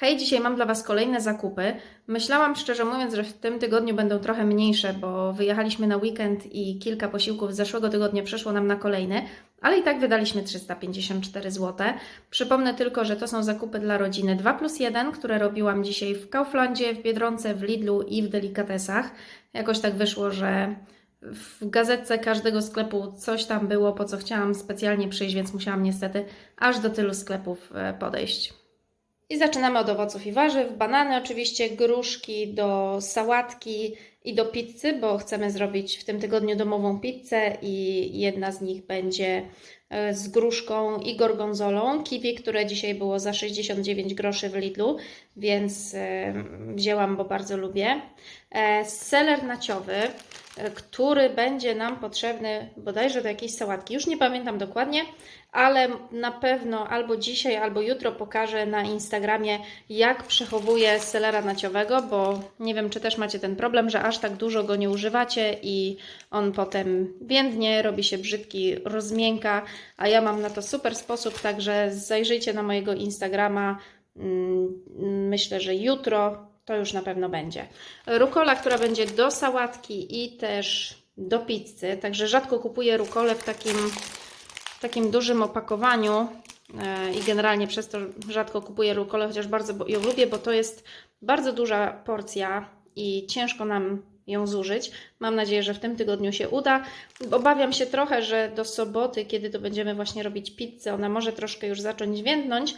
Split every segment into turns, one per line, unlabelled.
Hej, dzisiaj mam dla Was kolejne zakupy. Myślałam szczerze mówiąc, że w tym tygodniu będą trochę mniejsze, bo wyjechaliśmy na weekend i kilka posiłków z zeszłego tygodnia przeszło nam na kolejny, ale i tak wydaliśmy 354 zł. Przypomnę tylko, że to są zakupy dla rodziny 2 plus 1, które robiłam dzisiaj w Kauflandzie, w Biedronce, w Lidlu i w Delikatesach. Jakoś tak wyszło, że w gazetce każdego sklepu coś tam było, po co chciałam specjalnie przyjść, więc musiałam niestety aż do tylu sklepów e, podejść. I zaczynamy od owoców i warzyw. Banany oczywiście, gruszki do sałatki i do pizzy, bo chcemy zrobić w tym tygodniu domową pizzę i jedna z nich będzie e, z gruszką i gorgonzolą. Kiwi, które dzisiaj było za 69 groszy w Lidlu, więc wzięłam, bo bardzo lubię. E, Seler naciowy, który będzie nam potrzebny bodajże do jakiejś sałatki. Już nie pamiętam dokładnie, ale na pewno albo dzisiaj, albo jutro pokażę na Instagramie, jak przechowuję selera naciowego, bo nie wiem, czy też macie ten problem, że aż tak dużo go nie używacie i on potem więdnie, robi się brzydki, rozmięka, a ja mam na to super sposób, także zajrzyjcie na mojego Instagrama. Mm, Myślę, że jutro to już na pewno będzie. Rukola, która będzie do sałatki i też do pizzy, także rzadko kupuję rukolę w takim w takim dużym opakowaniu e, i generalnie przez to rzadko kupuję rukolę, chociaż bardzo ją lubię, bo to jest bardzo duża porcja i ciężko nam ją zużyć. Mam nadzieję, że w tym tygodniu się uda. Obawiam się trochę, że do soboty, kiedy to będziemy właśnie robić pizzę, ona może troszkę już zacząć więdnąć,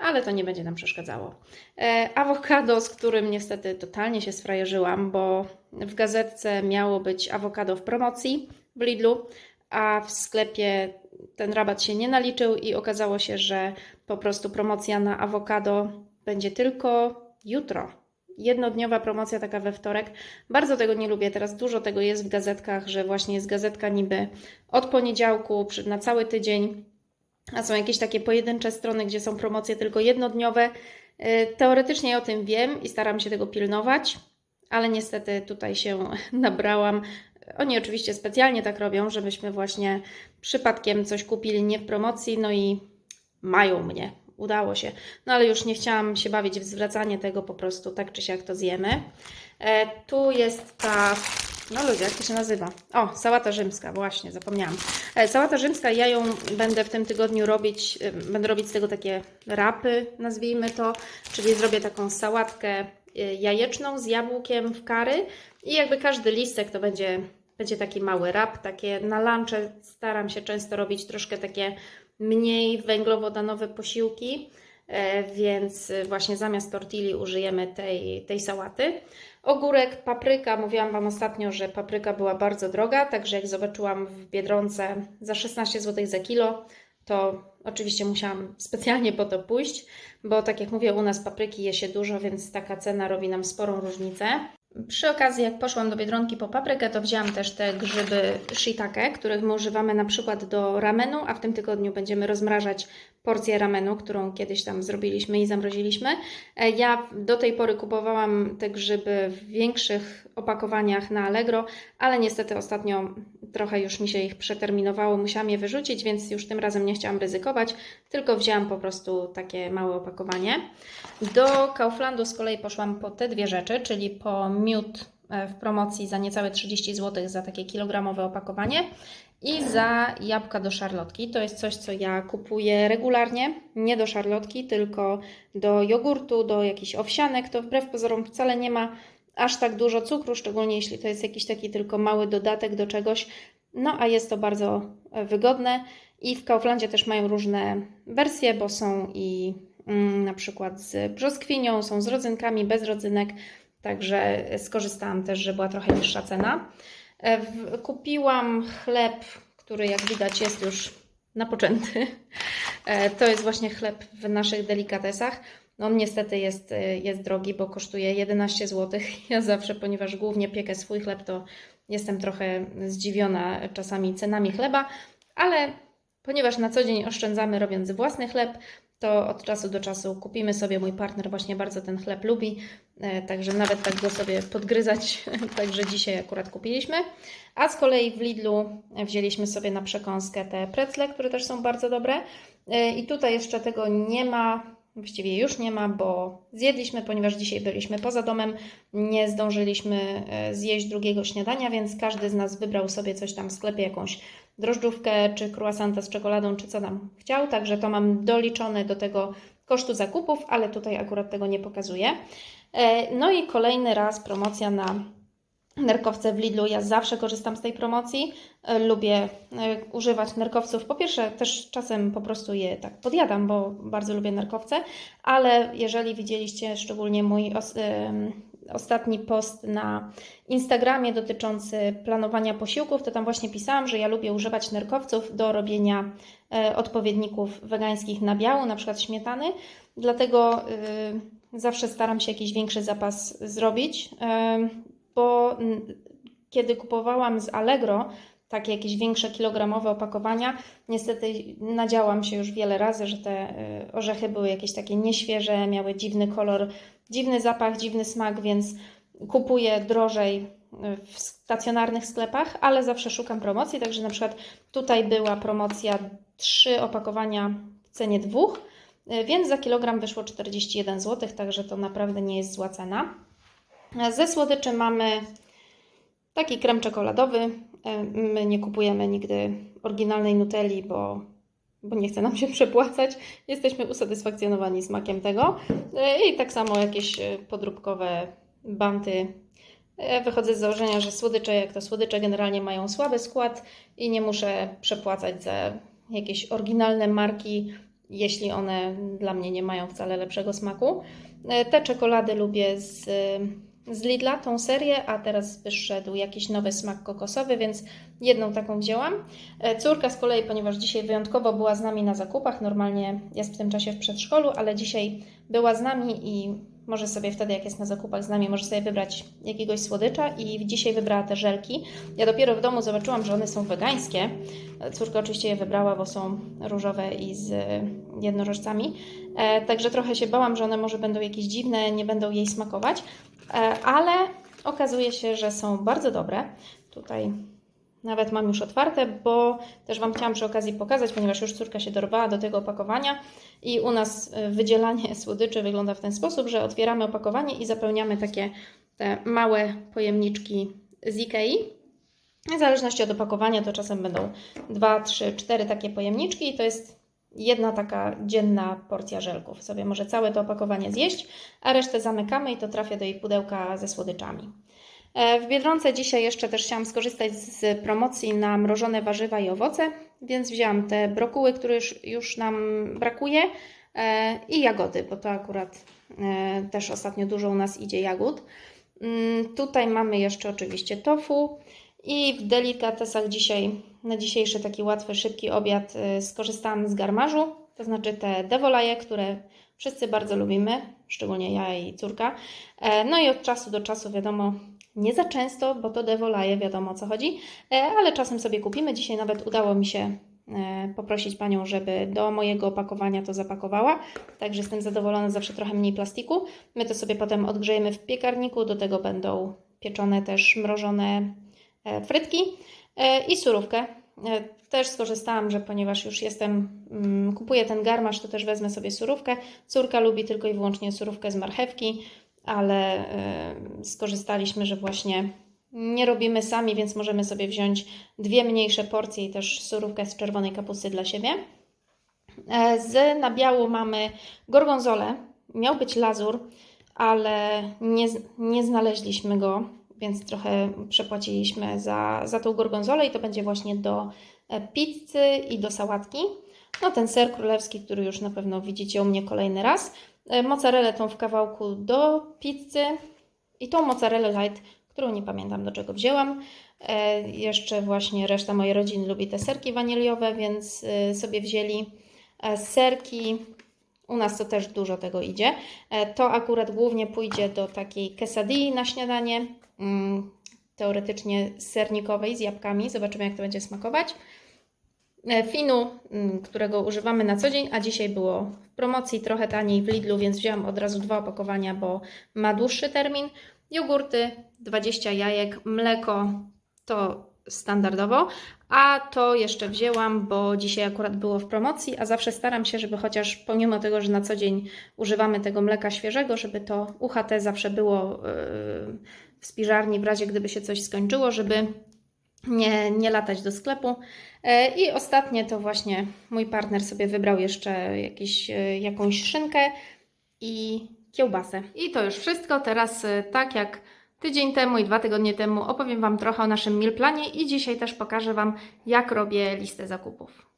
ale to nie będzie nam przeszkadzało. E, awokado, z którym niestety totalnie się sfrajerzyłam, bo w gazetce miało być awokado w promocji w Lidlu, a w sklepie ten rabat się nie naliczył i okazało się, że po prostu promocja na awokado będzie tylko jutro. Jednodniowa promocja taka we wtorek. Bardzo tego nie lubię. Teraz dużo tego jest w gazetkach, że właśnie jest gazetka niby od poniedziałku na cały tydzień, a są jakieś takie pojedyncze strony, gdzie są promocje tylko jednodniowe. Y, Teoretycznie o tym wiem i staram się tego pilnować, ale niestety tutaj się nabrałam. Oni oczywiście specjalnie tak robią, żebyśmy właśnie przypadkiem coś kupili nie w promocji, no i mają mnie. Udało się. No ale już nie chciałam się bawić w zwracanie tego, po prostu tak czy siak to zjemy. E, tu jest ta, no ludzie, jak to się nazywa? O, sałata rzymska, właśnie, zapomniałam. E, sałata rzymska, ja ją będę w tym tygodniu robić, e, będę robić z tego takie rapy, nazwijmy to, czyli zrobię taką sałatkę e, jajeczną z jabłkiem w kary i jakby każdy listek to będzie, będzie taki mały rap, takie na lunche staram się często robić troszkę takie mniej węglowodanowe posiłki, więc właśnie zamiast tortilli użyjemy tej, tej sałaty. Ogórek, papryka, mówiłam Wam ostatnio, że papryka była bardzo droga, także jak zobaczyłam w Biedronce za 16 zł za kilo, to oczywiście musiałam specjalnie po to pójść, bo tak jak mówię, u nas papryki je się dużo, więc taka cena robi nam sporą różnicę. Przy okazji, jak poszłam do Biedronki po paprykę, to wzięłam też te grzyby shiitake, których my używamy na przykład do ramenu, a w tym tygodniu będziemy rozmrażać porcję ramenu, którą kiedyś tam zrobiliśmy i zamroziliśmy. E, Ja do tej pory kupowałam te grzyby w większych opakowaniach na Allegro, ale niestety ostatnio trochę już mi się ich przeterminowało, musiałam je wyrzucić, więc już tym razem nie chciałam ryzykować, tylko wzięłam po prostu takie małe opakowanie. Do Kauflandu z kolei poszłam po te dwie rzeczy, czyli po miód e, w promocji za niecałe 30 zł za takie kilogramowe opakowanie i za jabłka do szarlotki. To jest coś, co ja kupuję regularnie, nie do szarlotki, tylko do jogurtu, do jakichś owsianek. To wbrew pozorom wcale nie ma aż tak dużo cukru, szczególnie jeśli to jest jakiś taki tylko mały dodatek do czegoś. No a jest to bardzo e, wygodne i w Kauflandzie też mają różne wersje, bo są i mm, na przykład z brzoskwinią, są z rodzynkami, bez rodzynek, także skorzystałam też, że była trochę niższa cena. E, Kupiłam chleb, który jak widać jest już napoczęty. E, To jest właśnie chleb w naszych delikatesach. No, on niestety jest, e, jest drogi, bo kosztuje 11 zł. Ja zawsze, ponieważ głównie piekę swój chleb, to jestem trochę zdziwiona czasami cenami chleba, ale ponieważ na co dzień oszczędzamy robiąc własny chleb, to od czasu do czasu kupimy sobie. Mój partner właśnie bardzo ten chleb lubi, e, także nawet tak go sobie podgryzać. Także dzisiaj akurat kupiliśmy. A z kolei w Lidlu wzięliśmy sobie na przekąskę te precle, które też są bardzo dobre. E, I tutaj jeszcze tego nie ma właściwie już nie ma, bo zjedliśmy, ponieważ dzisiaj byliśmy poza domem, nie zdążyliśmy e, zjeść drugiego śniadania, więc każdy z nas wybrał sobie coś tam w sklepie, jakąś drożdżówkę, czy croissanta z czekoladą, czy co tam chciał, także to mam doliczone do tego kosztu zakupów, ale tutaj akurat tego nie pokazuję. E, No i kolejny raz promocja na nerkowce w Lidlu. Ja zawsze korzystam z tej promocji. E, Lubię e, używać nerkowców. Po pierwsze, też czasem po prostu je tak podjadam, bo bardzo lubię nerkowce, ale jeżeli widzieliście szczególnie mój os- em, ostatni post na Instagramie dotyczący planowania posiłków, to tam właśnie pisałam, że ja lubię używać nerkowców do robienia e, odpowiedników wegańskich nabiału, na przykład śmietany. Dlatego zawsze staram się jakiś większy zapas zrobić, bo kiedy kupowałam z Allegro takie jakieś większe kilogramowe opakowania, niestety nadziałam się już wiele razy, że te y, orzechy były jakieś takie nieświeże, miały dziwny kolor, dziwny zapach, dziwny smak, więc kupuję drożej y, w stacjonarnych sklepach, ale zawsze szukam promocji, także na przykład tutaj była promocja trzy opakowania w cenie dwóch, y, więc za kilogram wyszło 41 zł, także to naprawdę nie jest zła cena. Ze słodyczy mamy taki krem czekoladowy. Y, My nie kupujemy nigdy oryginalnej Nutelli, bo, bo nie chce nam się przepłacać. Jesteśmy usatysfakcjonowani smakiem tego. Y, I tak samo jakieś y, podróbkowe banty. Wychodzę z założenia, że słodycze, jak to słodycze, generalnie mają słaby skład i nie muszę przepłacać za jakieś oryginalne marki, jeśli one dla mnie nie mają wcale lepszego smaku. E, Te czekolady lubię z, z Lidla, tą serię, a teraz wyszedł jakiś nowy smak kokosowy, więc jedną taką wzięłam. E, Córka z kolei, ponieważ dzisiaj wyjątkowo była z nami na zakupach, normalnie jest w tym czasie w przedszkolu, ale dzisiaj była z nami i może sobie wtedy, jak jest na zakupach z nami, może sobie wybrać jakiegoś słodycza i dzisiaj wybrała te żelki. Ja dopiero w domu zobaczyłam, że one są wegańskie. Córka oczywiście je wybrała, bo są różowe i z e, jednorożcami. E, także trochę się bałam, że one może będą jakieś dziwne, nie będą jej smakować, e, ale okazuje się, że są bardzo dobre. Tutaj nawet mam już otwarte, bo też Wam chciałam przy okazji pokazać, ponieważ już córka się dorwała do tego opakowania i u nas y, wydzielanie słodyczy wygląda w ten sposób, że otwieramy opakowanie i zapełniamy takie te małe pojemniczki z Ikei. W zależności od opakowania to czasem będą 2, 3, 4 takie pojemniczki i to jest jedna taka dzienna porcja żelków. Sobie może całe to opakowanie zjeść, a resztę zamykamy i to trafia do jej pudełka ze słodyczami. E, W Biedronce dzisiaj jeszcze też chciałam skorzystać z promocji na mrożone warzywa i owoce, więc wzięłam te brokuły, które już, już nam brakuje e, i jagody, bo to akurat e, też ostatnio dużo u nas idzie jagód. Mm, Tutaj mamy jeszcze oczywiście tofu i w delikatesach dzisiaj, na dzisiejszy taki łatwy, szybki obiad e, skorzystałam z garmażu, to znaczy te devolaje, które wszyscy bardzo lubimy, szczególnie ja i córka. E, No i od czasu do czasu wiadomo, nie za często, bo to devolaje, wiadomo o co chodzi, e, ale czasem sobie kupimy. Dzisiaj nawet udało mi się e, poprosić panią, żeby do mojego opakowania to zapakowała, także jestem zadowolona, zawsze trochę mniej plastiku. My to sobie potem odgrzejemy w piekarniku, do tego będą pieczone też mrożone frytki e, i surówkę. E, Też skorzystałam, że ponieważ już jestem, mm, kupuję ten garmasz, to też wezmę sobie surówkę. Córka lubi tylko i wyłącznie surówkę z marchewki, ale e, skorzystaliśmy, że właśnie nie robimy sami, więc możemy sobie wziąć dwie mniejsze porcje i też surówkę z czerwonej kapusty dla siebie. E, Z nabiału mamy gorgonzolę. Miał być lazur, ale nie, nie znaleźliśmy go, więc trochę przepłaciliśmy za, za tą gorgonzolę i to będzie właśnie do e, pizzy i do sałatki. No ten ser królewski, który już na pewno widzicie u mnie kolejny raz. E, Mozzarellę tą w kawałku do pizzy i tą mozzarellę light, którą nie pamiętam do czego wzięłam. E, jeszcze właśnie reszta mojej rodziny lubi te serki waniliowe, więc sobie wzięli serki. U nas to też dużo tego idzie. To akurat głównie pójdzie do takiej quesadilli na śniadanie, teoretycznie sernikowej z jabłkami. Zobaczymy, jak to będzie smakować. E, Finu, mm, którego używamy na co dzień, a dzisiaj było w promocji trochę taniej w Lidlu, więc wzięłam od razu dwa opakowania, bo ma dłuższy termin. Jogurty, 20 jajek, mleko to standardowo, a to jeszcze wzięłam, bo dzisiaj akurat było w promocji, a zawsze staram się, żeby chociaż pomimo tego, że na co dzień używamy tego mleka świeżego, żeby to UHT zawsze było yy, w spiżarni w razie gdyby się coś skończyło, żeby nie, nie latać do sklepu. E, I ostatnie to właśnie mój partner sobie wybrał jeszcze jakiś, e, jakąś szynkę i kiełbasę. I to już wszystko. Teraz e, tak jak tydzień temu i dwa tygodnie temu opowiem Wam trochę o naszym meal planie i dzisiaj też pokażę Wam jak robię listę zakupów.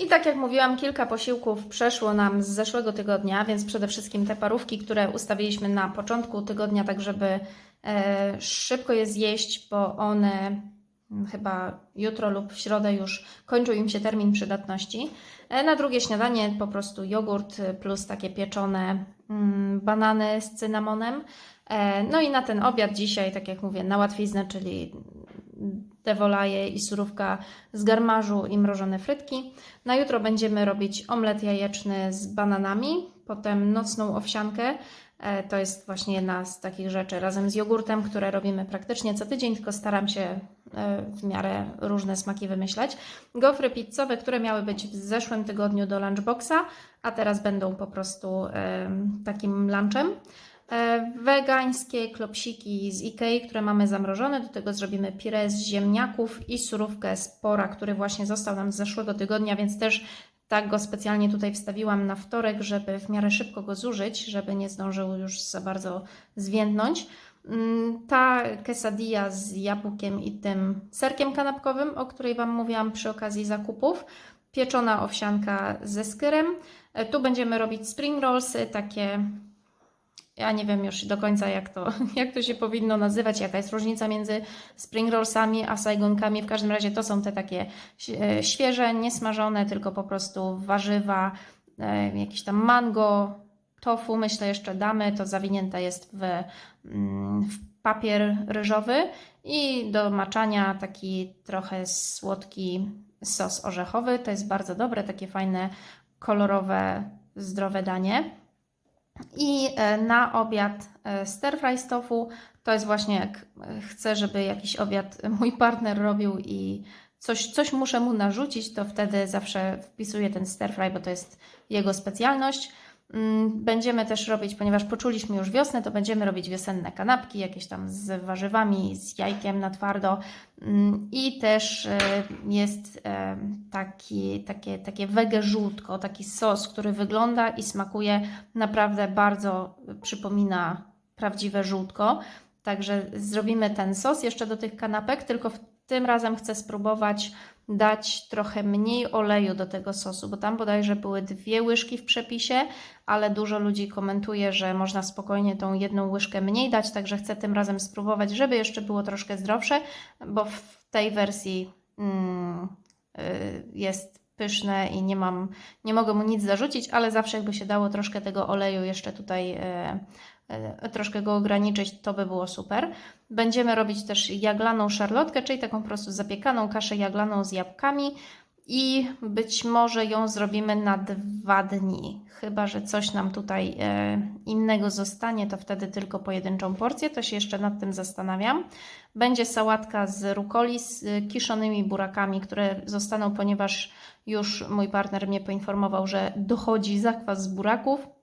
I tak jak mówiłam, kilka posiłków przeszło nam z zeszłego tygodnia, więc przede wszystkim te parówki, które ustawiliśmy na początku tygodnia, tak żeby e, szybko je zjeść, bo one mm, chyba jutro lub w środę już kończył im się termin przydatności. E, na drugie śniadanie po prostu jogurt plus takie pieczone mm, banany z cynamonem. E, no i na ten obiad dzisiaj, tak jak mówię, na łatwiznę, czyli te wolaje i surówka z garmarzu i mrożone frytki. Na jutro będziemy robić omlet jajeczny z bananami, potem nocną owsiankę. E, To jest właśnie jedna z takich rzeczy razem z jogurtem, które robimy praktycznie co tydzień, tylko staram się e, w miarę różne smaki wymyślać. Gofry pizzowe, które miały być w zeszłym tygodniu do lunchboxa, a teraz będą po prostu em, takim lunchem. E, Wegańskie klopsiki z Ikei, które mamy zamrożone. Do tego zrobimy pire z ziemniaków i surówkę z pora, który właśnie został nam z zeszłego tygodnia, więc też tak go specjalnie tutaj wstawiłam na wtorek, żeby w miarę szybko go zużyć, żeby nie zdążył już za bardzo zwiędnąć. Mm, Ta quesadilla z jabłkiem i tym serkiem kanapkowym, o której Wam mówiłam przy okazji zakupów. Pieczona owsianka ze skyrem. E, Tu będziemy robić spring rollsy, takie ja nie wiem już do końca, jak to, jak to się powinno nazywać, jaka jest różnica między spring rollsami a saigonkami. W każdym razie to są te takie e, świeże, niesmażone, tylko po prostu warzywa, e, jakieś tam mango, tofu, myślę jeszcze damy. To zawinięte jest w, mm, w papier ryżowy i do maczania taki trochę słodki sos orzechowy. To jest bardzo dobre, takie fajne, kolorowe, zdrowe danie. I e, na obiad e, stir fry z tofu. To jest właśnie jak e, chcę, żeby jakiś obiad mój partner robił i coś, coś muszę mu narzucić, to wtedy zawsze wpisuję ten stir fry, bo to jest jego specjalność. Mm, Będziemy też robić, ponieważ poczuliśmy już wiosnę, to będziemy robić wiosenne kanapki, jakieś tam z warzywami, z jajkiem na twardo. Mm, I też e, jest e, taki, takie, takie wege żółtko, taki sos, który wygląda i smakuje naprawdę bardzo, przypomina prawdziwe żółtko. Także zrobimy ten sos jeszcze do tych kanapek, tylko tym razem chcę spróbować dać trochę mniej oleju do tego sosu, bo tam bodajże były dwie łyżki w przepisie, ale dużo ludzi komentuje, że można spokojnie tą jedną łyżkę mniej dać, także chcę tym razem spróbować, żeby jeszcze było troszkę zdrowsze, bo w tej wersji mm, y, jest pyszne i nie mam, nie mogę mu nic zarzucić, ale zawsze jakby się dało troszkę tego oleju jeszcze tutaj y, troszkę go ograniczyć, to by było super. Będziemy robić też jaglaną szarlotkę, czyli taką po prostu zapiekaną kaszę jaglaną z jabłkami i być może ją zrobimy na dwa dni. Chyba, że coś nam tutaj e, innego zostanie, to wtedy tylko pojedynczą porcję. To się jeszcze nad tym zastanawiam. Będzie sałatka z rukoli z e, kiszonymi burakami, które zostaną, ponieważ już mój partner mnie poinformował, że dochodzi zakwas z buraków.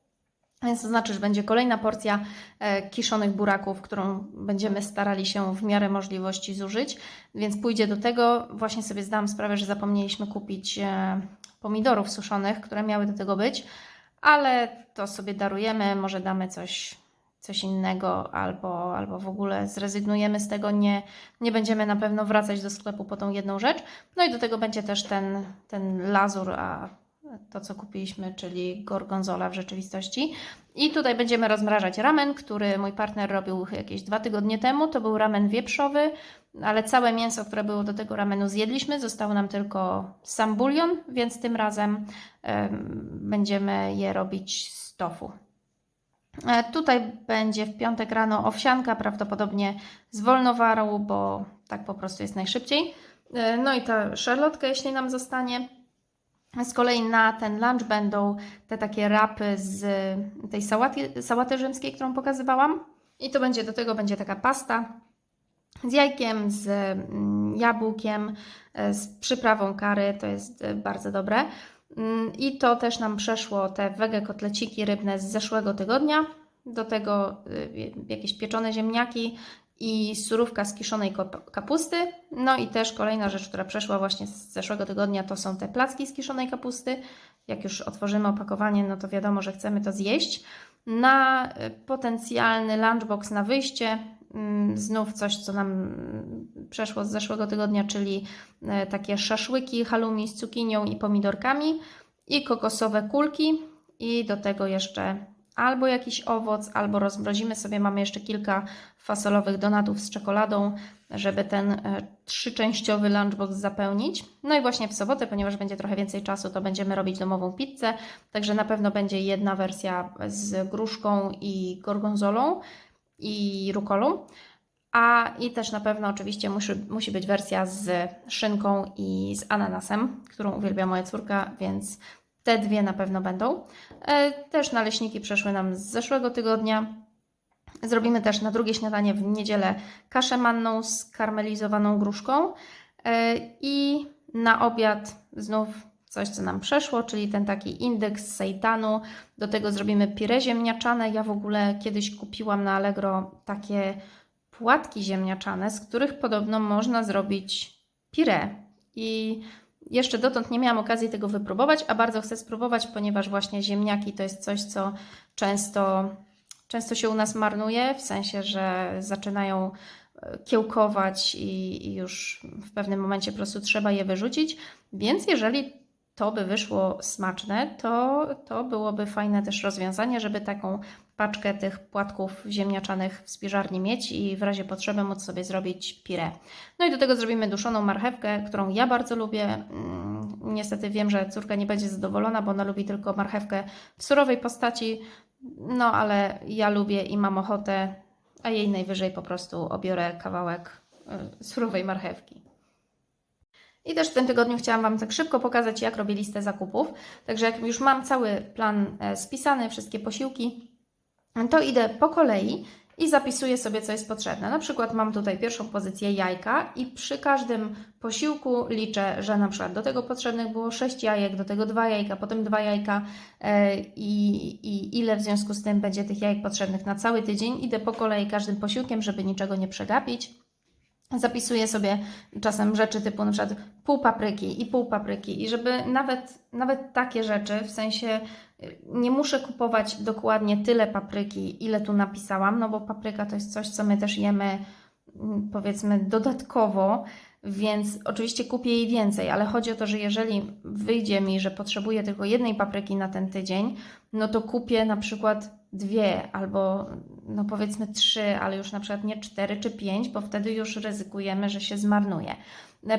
Więc to znaczy, że będzie kolejna porcja e, kiszonych buraków, którą będziemy starali się w miarę możliwości zużyć. Więc pójdzie do tego. Właśnie sobie zdałam sprawę, że zapomnieliśmy kupić e, pomidorów suszonych, które miały do tego być, ale to sobie darujemy. Może damy coś, coś innego, albo, albo w ogóle zrezygnujemy z tego. Nie, nie będziemy na pewno wracać do sklepu po tą jedną rzecz. No i do tego będzie też ten, ten lazur, a to, co kupiliśmy, czyli gorgonzola w rzeczywistości. I tutaj będziemy rozmrażać ramen, który mój partner robił jakieś dwa tygodnie temu. To był ramen wieprzowy, ale całe mięso, które było do tego ramenu zjedliśmy. Został nam tylko sam bulion, więc tym razem em, będziemy je robić z tofu. E, Tutaj będzie w piątek rano owsianka, prawdopodobnie z wolnowaru, bo tak po prostu jest najszybciej. E, No i ta szarlotka, jeśli nam zostanie. Z kolei na ten lunch będą te takie rapy z tej sałaty, sałaty rzymskiej, którą pokazywałam. I to będzie do tego będzie taka pasta z jajkiem, z mm, jabłkiem, e, z przyprawą kary, to jest e, bardzo dobre. Mm, I to też nam przeszło te wege kotleciki rybne z zeszłego tygodnia. Do tego y, jakieś pieczone ziemniaki i surówka z kiszonej kapusty. No i też kolejna rzecz, która przeszła właśnie z zeszłego tygodnia, to są te placki z kiszonej kapusty. Jak już otworzymy opakowanie, no to wiadomo, że chcemy to zjeść. Na y, potencjalny lunchbox na wyjście mm, znów coś, co nam mm, przeszło z zeszłego tygodnia, czyli e, takie szaszłyki halloumi z cukinią i pomidorkami i kokosowe kulki i do tego jeszcze albo jakiś owoc, albo rozmrozimy sobie. Mamy jeszcze kilka fasolowych donatów z czekoladą, żeby ten e, trzyczęściowy lunchbox zapełnić. No i właśnie w sobotę, ponieważ będzie trochę więcej czasu, to będziemy robić domową pizzę, także na pewno będzie jedna wersja z gruszką i gorgonzolą i rukolą. A i też na pewno oczywiście musi, musi być wersja z szynką i z ananasem, którą uwielbia moja córka, więc te dwie na pewno będą. E, Też naleśniki przeszły nam z zeszłego tygodnia. Zrobimy też na drugie śniadanie w niedzielę kaszę manną z karmelizowaną gruszką. E, I na obiad znów coś, co nam przeszło, czyli ten taki indeks sejtanu. Do tego zrobimy pire ziemniaczane. Ja w ogóle kiedyś kupiłam na Allegro takie płatki ziemniaczane, z których podobno można zrobić pire. I jeszcze dotąd nie miałam okazji tego wypróbować, a bardzo chcę spróbować, ponieważ właśnie ziemniaki to jest coś, co często, często się u nas marnuje, w sensie, że zaczynają e, kiełkować i, i już w pewnym momencie po prostu trzeba je wyrzucić. Więc jeżeli to by wyszło smaczne, to, to byłoby fajne też rozwiązanie, żeby taką paczkę tych płatków ziemniaczanych w spiżarni mieć i w razie potrzeby móc sobie zrobić pire. No i do tego zrobimy duszoną marchewkę, którą ja bardzo lubię. Mm, Niestety wiem, że córka nie będzie zadowolona, bo ona lubi tylko marchewkę w surowej postaci. No ale ja lubię i mam ochotę, a jej najwyżej po prostu obiorę kawałek y, surowej marchewki. I też w tym tygodniu chciałam Wam tak szybko pokazać, jak robię listę zakupów. Także jak już mam cały plan e, spisany, wszystkie posiłki, to idę po kolei i zapisuję sobie, co jest potrzebne. Na przykład mam tutaj pierwszą pozycję jajka i przy każdym posiłku liczę, że na przykład do tego potrzebnych było 6 jajek, do tego 2 jajka, potem 2 jajka e, i, i ile w związku z tym będzie tych jajek potrzebnych na cały tydzień. Idę po kolei każdym posiłkiem, żeby niczego nie przegapić. Zapisuję sobie czasem rzeczy typu na przykład pół papryki i pół papryki. I żeby nawet, nawet takie rzeczy, w sensie y, nie muszę kupować dokładnie tyle papryki, ile tu napisałam, no bo papryka to jest coś, co my też jemy mm, powiedzmy dodatkowo, więc oczywiście kupię jej więcej, ale chodzi o to, że jeżeli wyjdzie mi, że potrzebuję tylko jednej papryki na ten tydzień, no to kupię na przykład dwie albo no powiedzmy trzy, ale już na przykład nie cztery czy pięć, bo wtedy już ryzykujemy, że się zmarnuje.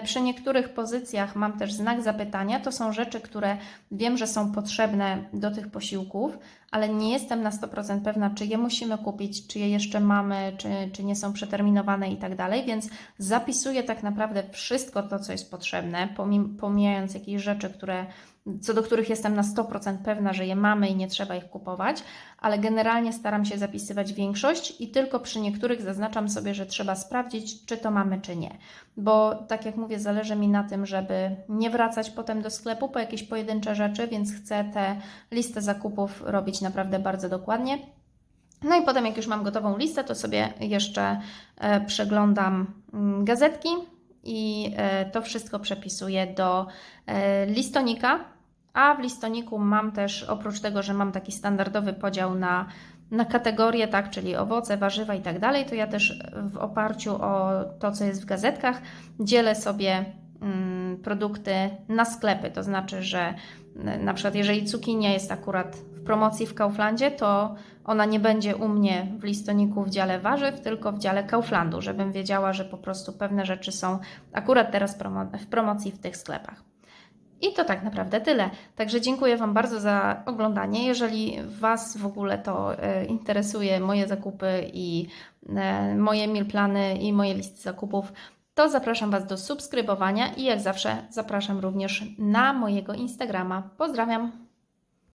Przy niektórych pozycjach mam też znak zapytania. To są rzeczy, które wiem, że są potrzebne do tych posiłków, ale nie jestem na 100% pewna, czy je musimy kupić, czy je jeszcze mamy, czy, czy nie są przeterminowane i tak dalej, więc zapisuję tak naprawdę wszystko to, co jest potrzebne, pomijając jakieś rzeczy, które co do których jestem na 100% pewna, że je mamy i nie trzeba ich kupować, ale generalnie staram się zapisywać większość i tylko przy niektórych zaznaczam sobie, że trzeba sprawdzić, czy to mamy, czy nie. Bo tak jak mówię, zależy mi na tym, żeby nie wracać potem do sklepu po jakieś pojedyncze rzeczy, więc chcę tę listę zakupów robić naprawdę bardzo dokładnie. No i potem, jak już mam gotową listę, to sobie jeszcze e, przeglądam mm, gazetki i e, to wszystko przepisuję do e, listonika. A w listoniku mam też, oprócz tego, że mam taki standardowy podział na, na kategorie, tak, czyli owoce, warzywa i tak dalej, to ja też w oparciu o to, co jest w gazetkach, dzielę sobie mm, produkty na sklepy. To znaczy, że n- na przykład jeżeli cukinia jest akurat w promocji w Kauflandzie, to ona nie będzie u mnie w listoniku w dziale warzyw, tylko w dziale Kauflandu, żebym wiedziała, że po prostu pewne rzeczy są akurat teraz w promocji w tych sklepach. I to tak naprawdę tyle. Także dziękuję Wam bardzo za oglądanie. Jeżeli Was w ogóle to e, interesuje, moje zakupy i e, moje meal plany i moje listy zakupów, to zapraszam Was do subskrybowania i jak zawsze zapraszam również na mojego Instagrama. Pozdrawiam!